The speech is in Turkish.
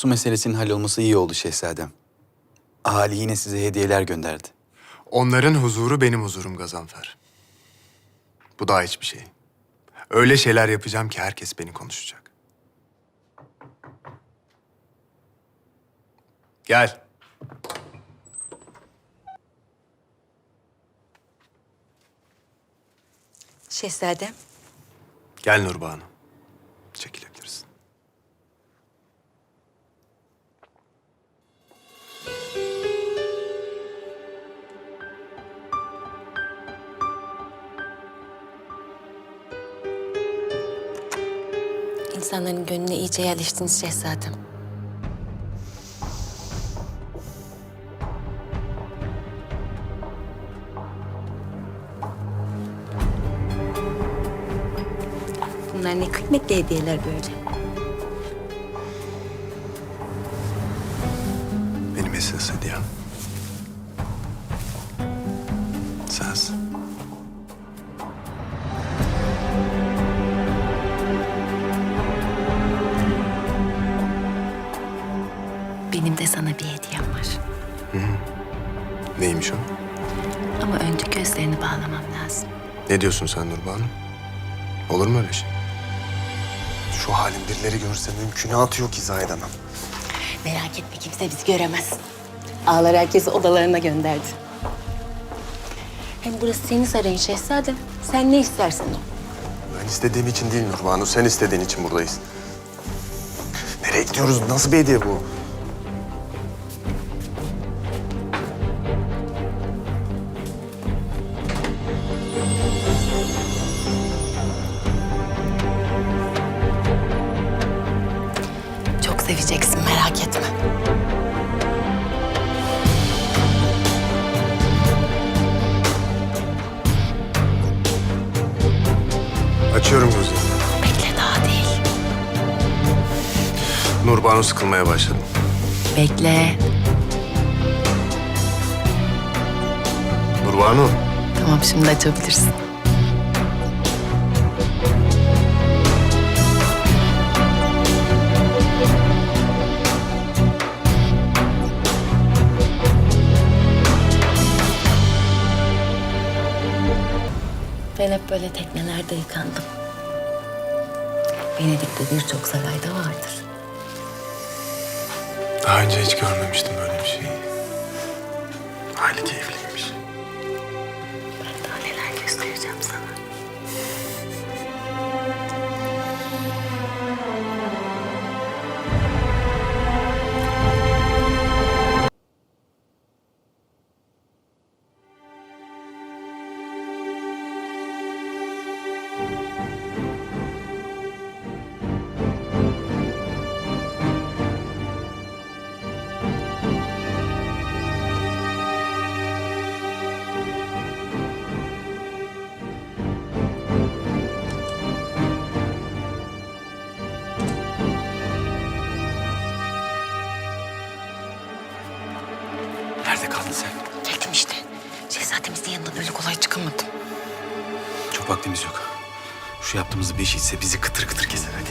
Su meselesinin hallolması iyi oldu şehzadem. Ahali yine size hediyeler gönderdi. Onların huzuru benim huzurum Gazanfer. Bu daha hiçbir şey. Öyle şeyler yapacağım ki herkes beni konuşacak. Gel. Şehzadem, Gel Nurbanu. İnsanların gönlüne iyice yerleştiniz şehzadem. Bunlar ne kıymetli hediyeler böyle. Benim esas hediyem. Sensin. De sana bir hediyem var. Neymiş o? Ama önce gözlerini bağlamam lazım. Ne diyorsun sen Nurbanu? Olur mu öyle şey? Şu halin birileri görse mümkünatı yok izah edemem. Merak etme kimse bizi göremez. Ağlar herkesi odalarına gönderdi. Hem burası senin sarayın şehzadem. Sen ne istersen o. Ben istediğim için değil Nurbanu, sen istediğin için buradayız. Nereye gidiyoruz? Nasıl bir hediye bu? Seveceksin merak etme. Açıyorum gözlerimi. Bekle daha değil. Nurbanu sıkılmaya başladı. Bekle. Nurbanu. Tamam şimdi açabilirsin. Ben hep böyle teknelerde yıkandım. Venedik'te birçok sarayda vardır. Daha önce hiç görmemiştim böyle bir şeyi. Hayli keyifliymiş. Ben daha neler göstereceğim sana. Nerede kaldın sen? Geldim işte. Şehzademizin yanından öyle kolay çıkamadım. Çok vaktimiz yok. Şu yaptığımız bir iş ise bizi kıtır kıtır keser hadi.